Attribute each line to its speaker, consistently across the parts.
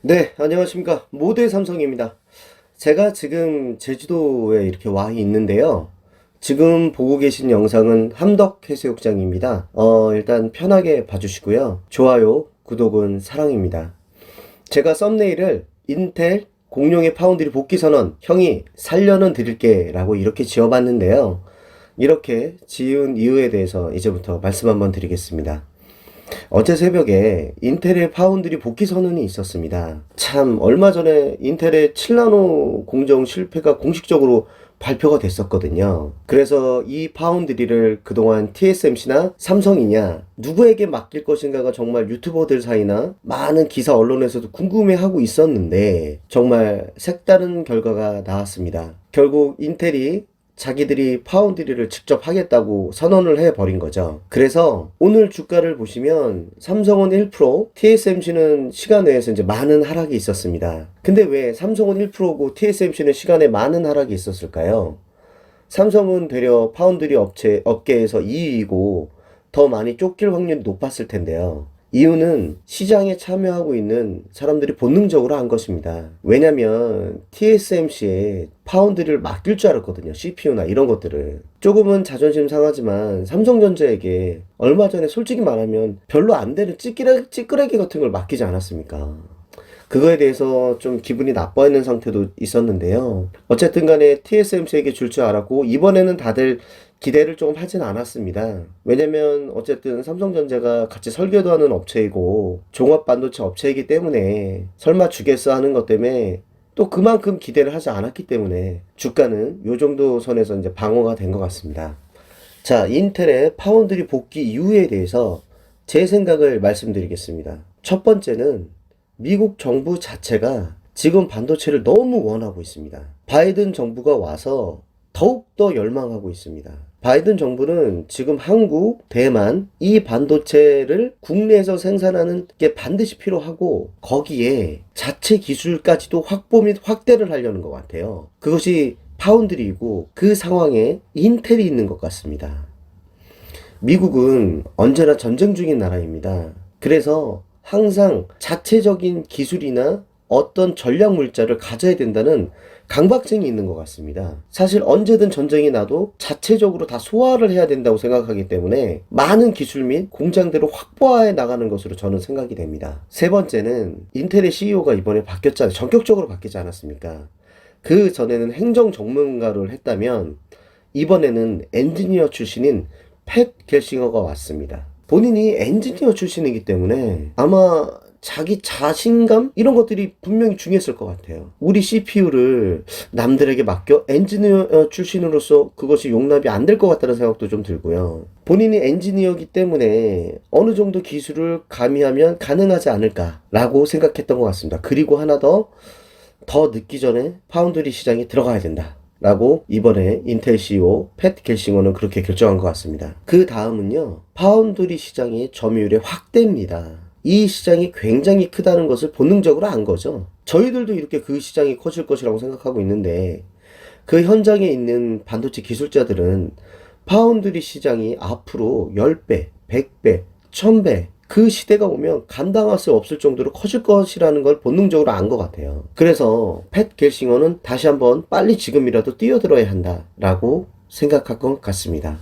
Speaker 1: 네, 안녕하십니까. 모두의 삼성입니다. 제가 지금 제주도에 이렇게 와 있는데요. 지금 보고 계신 영상은 함덕 해수욕장입니다. 어, 일단 편하게 봐주시고요. 좋아요, 구독은 사랑입니다. 제가 썸네일을 인텔 공룡의 파운드리 복귀 선언 형이 살려는 드릴게 라고 이렇게 지어봤는데요. 이렇게 지은 이유에 대해서 이제부터 말씀 한번 드리겠습니다. 어제 새벽에 인텔의 파운드리 복귀 선언이 있었습니다. 참 얼마 전에 인텔의 7나노 공정 실패가 공식적으로 발표가 됐었거든요. 그래서 이 파운드리를 그동안 TSMC나 삼성이냐 누구에게 맡길 것인가가 정말 유튜버들 사이나 많은 기사 언론에서도 궁금해하고 있었는데 정말 색다른 결과가 나왔습니다. 결국 인텔이 자기들이 파운드리를 직접 하겠다고 선언을 해버린 거죠. 그래서 오늘 주가를 보시면 삼성은 1%, TSMC는 시간 외에서 이제 많은 하락이 있었습니다. 근데 왜 삼성은 1%고 TSMC는 시간에 많은 하락이 있었을까요? 삼성은 되려 파운드리 업체, 업계에서 2위이고 더 많이 쫓길 확률이 높았을 텐데요. 이유는 시장에 참여하고 있는 사람들이 본능적으로 한 것입니다. 왜냐면 TSMC에 파운드리를 맡길 줄 알았거든요. CPU나 이런 것들을. 조금은 자존심 상하지만 삼성전자에게 얼마 전에 솔직히 말하면 별로 안 되는 찌끄레, 찌끄레기 같은 걸 맡기지 않았습니까? 그거에 대해서 좀 기분이 나빠하는 상태도 있었는데요. 어쨌든 간에 TSMC에게 줄 줄 알았고, 이번에는 다들 기대를 조금 하진 않았습니다. 왜냐면 어쨌든 삼성전자가 같이 설계도 하는 업체이고, 종합 반도체 업체이기 때문에 설마 주겠어 하는 것 때문에 또 그만큼 기대를 하지 않았기 때문에 주가는 요 정도 선에서 이제 방어가 된 것 같습니다. 자, 인텔의 파운드리 복귀 이유에 대해서 제 생각을 말씀드리겠습니다. 첫 번째는 미국 정부 자체가 지금 반도체를 너무 원하고 있습니다. 바이든 정부가 와서 더욱더 열망하고 있습니다. 바이든 정부는 지금 한국, 대만 이 반도체를 국내에서 생산하는 게 반드시 필요하고 거기에 자체 기술까지도 확보 및 확대를 하려는 것 같아요. 그것이 파운드리이고 그 상황에 인텔이 있는 것 같습니다. 미국은 언제나 전쟁 중인 나라입니다. 그래서 항상 자체적인 기술이나 어떤 전략 물자를 가져야 된다는 강박증이 있는 것 같습니다. 사실 언제든 전쟁이 나도 자체적으로 다 소화를 해야 된다고 생각하기 때문에 많은 기술 및 공장들을 확보해 나가는 것으로 저는 생각이 됩니다. 세 번째는 인텔의 CEO가 이번에 바뀌었잖아요. 전격적으로 바뀌지 않았습니까? 그 전에는 행정 전문가를 했다면 이번에는 엔지니어 출신인 팻 겔싱어가 왔습니다. 본인이 엔지니어 출신이기 때문에 아마 자기 자신감 이런 것들이 분명히 중요했을 것 같아요. 우리 CPU를 남들에게 맡겨 엔지니어 출신으로서 그것이 용납이 안 될 것 같다는 생각도 좀 들고요. 본인이 엔지니어이기 때문에 어느 정도 기술을 가미하면 가능하지 않을까라고 생각했던 것 같습니다. 그리고 하나 더 더 늦기 전에 파운드리 시장에 들어가야 된다. 라고 이번에 인텔 CEO 팻 겔싱어는 그렇게 결정한 것 같습니다. 그 다음은요, 파운드리 시장의 점유율의 확대입니다. 이 시장이 굉장히 크다는 것을 본능적으로 안 거죠. 저희들도 이렇게 그 시장이 커질 것이라고 생각하고 있는데, 그 현장에 있는 반도체 기술자들은 파운드리 시장이 앞으로 10배, 100배, 1000배, 그 시대가 오면 감당할 수 없을 정도로 커질 것이라는 걸 본능적으로 안 것 같아요. 그래서 팻 겔싱어는 다시 한번 빨리 지금이라도 뛰어들어야 한다라고 생각할 것 같습니다.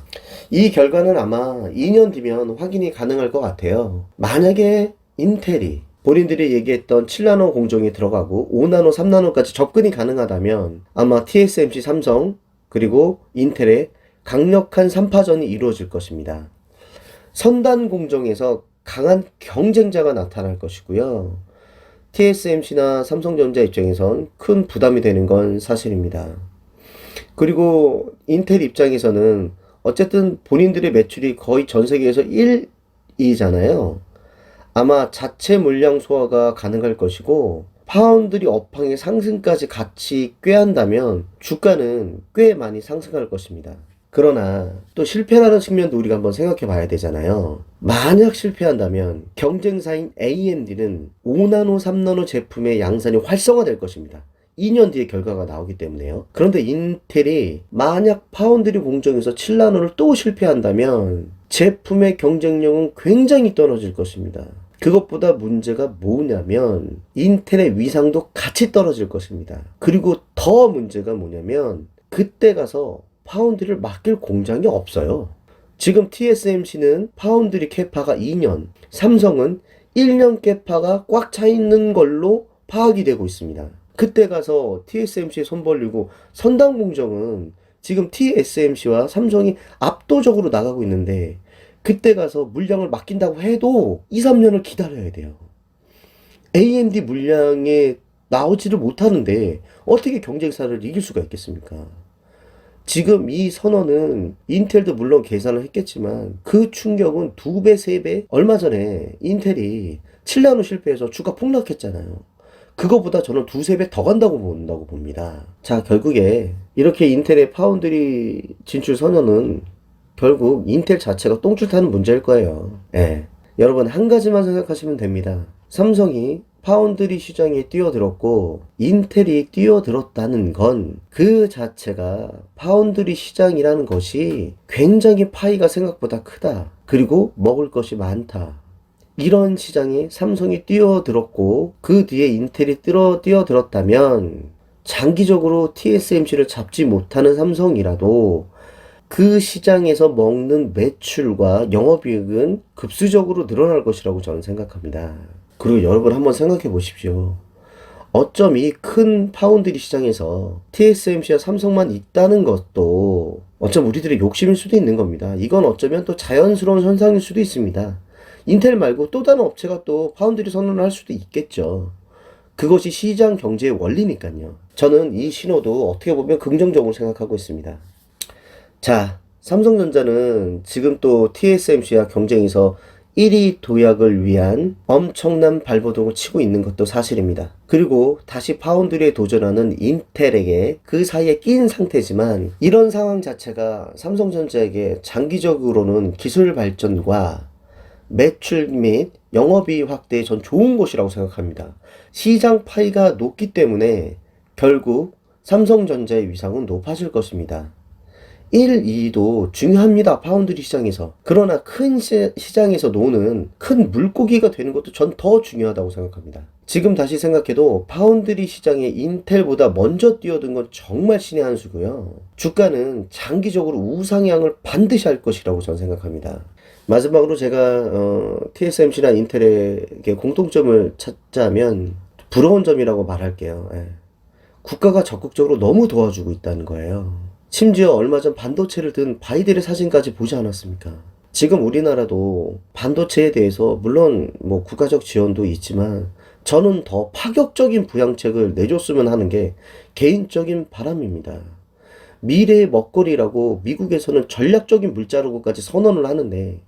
Speaker 1: 이 결과는 아마 2년 뒤면 확인이 가능할 것 같아요. 만약에 인텔이 본인들이 얘기했던 7나노 공정이 들어가고 5나노, 3나노까지 접근이 가능하다면 아마 TSMC, 삼성 그리고 인텔의 강력한 3파전이 이루어질 것입니다. 선단 공정에서 강한 경쟁자가 나타날 것이고요. TSMC나 삼성전자 입장에선 큰 부담이 되는 건 사실입니다. 그리고 인텔 입장에서는 어쨌든 본인들의 매출이 거의 전 세계에서 1위잖아요. 아마 자체 물량 소화가 가능할 것이고 파운드리 업황의 상승까지 같이 꾀한다면 주가는 꽤 많이 상승할 것입니다. 그러나 또 실패라는 측면도 우리가 한번 생각해 봐야 되잖아요. 만약 실패한다면 경쟁사인 AMD는 5나노, 3나노 제품의 양산이 활성화될 것입니다. 2년 뒤에 결과가 나오기 때문에요. 그런데 인텔이 만약 파운드리 공정에서 7나노를 또 실패한다면 제품의 경쟁력은 굉장히 떨어질 것입니다. 그것보다 문제가 뭐냐면 인텔의 위상도 같이 떨어질 것입니다. 그리고 더 문제가 뭐냐면 그때 가서 파운드리를 맡길 공장이 없어요. 지금 TSMC는 파운드리 캐파가 2년, 삼성은 1년 캐파가 꽉 차 있는 걸로 파악이 되고 있습니다. 그때 가서 TSMC에 손 벌리고 선당 공정은 지금 TSMC와 삼성이 압도적으로 나가고 있는데 그때 가서 물량을 맡긴다고 해도 2, 3년을 기다려야 돼요. AMD 물량에 나오지를 못하는데 어떻게 경쟁사를 이길 수가 있겠습니까? 지금 이 선언은 인텔도 물론 계산을 했겠지만 그 충격은 두 배, 세 배? 얼마 전에 인텔이 7나노 실패해서 주가 폭락했잖아요. 그거보다 저는 두세 배 더 간다고 본다고 봅니다. 자, 결국에 이렇게 인텔의 파운드리 진출 선언은 결국 인텔 자체가 똥줄 타는 문제일 거예요. 예. 여러분, 한 가지만 생각하시면 됩니다. 삼성이 파운드리 시장에 뛰어들었고, 인텔이 뛰어들었다는 건 그 자체가 파운드리 시장이라는 것이 굉장히 파이가 생각보다 크다. 그리고 먹을 것이 많다. 이런 시장에 삼성이 뛰어들었고, 그 뒤에 인텔이 뛰어, 뛰어들었다면, 장기적으로 TSMC를 잡지 못하는 삼성이라도 그 시장에서 먹는 매출과 영업이익은 급수적으로 늘어날 것이라고 저는 생각합니다. 그리고 여러분 한번 생각해 보십시오. 어쩜 이 큰 파운드리 시장에서 TSMC와 삼성만 있다는 것도 어쩜 우리들의 욕심일 수도 있는 겁니다. 이건 어쩌면 또 자연스러운 현상일 수도 있습니다. 인텔 말고 또 다른 업체가 또 파운드리 선언을 할 수도 있겠죠. 그것이 시장 경제의 원리니까요. 저는 이 신호도 어떻게 보면 긍정적으로 생각하고 있습니다. 자, 삼성전자는 지금 또 TSMC와 경쟁에서 1위 도약을 위한 엄청난 발버둥을 치고 있는 것도 사실입니다. 그리고 다시 파운드리에 도전하는 인텔에게 그 사이에 낀 상태지만 이런 상황 자체가 삼성전자에게 장기적으로는 기술 발전과 매출 및 영업이익 확대에 전 좋은 것이라고 생각합니다. 시장 파이가 높기 때문에 결국 삼성전자의 위상은 높아질 것입니다. 1, 2도 중요합니다. 파운드리 시장에서. 그러나 큰 시, 시장에서 노는 큰 물고기가 되는 것도 전 더 중요하다고 생각합니다. 지금 다시 생각해도 파운드리 시장에 인텔보다 먼저 뛰어든 건 정말 신의 한 수고요. 주가는 장기적으로 우상향을 반드시 할 것이라고 저는 생각합니다. 마지막으로 제가 어, TSMC나 인텔에게 공통점을 찾자면 부러운 점이라고 말할게요. 예. 국가가 적극적으로 너무 도와주고 있다는 거예요. 심지어 얼마 전 반도체를 든 바이델의 사진까지 보지 않았습니까? 지금 우리나라도 반도체에 대해서 물론 뭐 국가적 지원도 있지만 저는 더 파격적인 부양책을 내줬으면 하는 게 개인적인 바람입니다. 미래의 먹거리라고 미국에서는 전략적인 물자로까지 선언을 하는데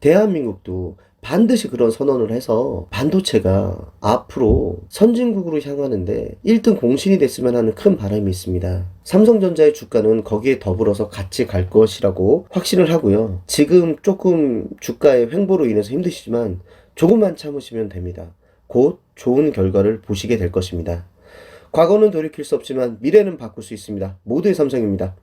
Speaker 1: 대한민국도 반드시 그런 선언을 해서 반도체가 앞으로 선진국으로 향하는데 1등 공신이 됐으면 하는 큰 바람이 있습니다. 삼성전자의 주가는 거기에 더불어서 같이 갈 것이라고 확신을 하고요. 지금 조금 주가의 횡보로 인해서 힘드시지만 조금만 참으시면 됩니다. 곧 좋은 결과를 보시게 될 것입니다. 과거는 돌이킬 수 없지만 미래는 바꿀 수 있습니다. 모두의 삼성입니다.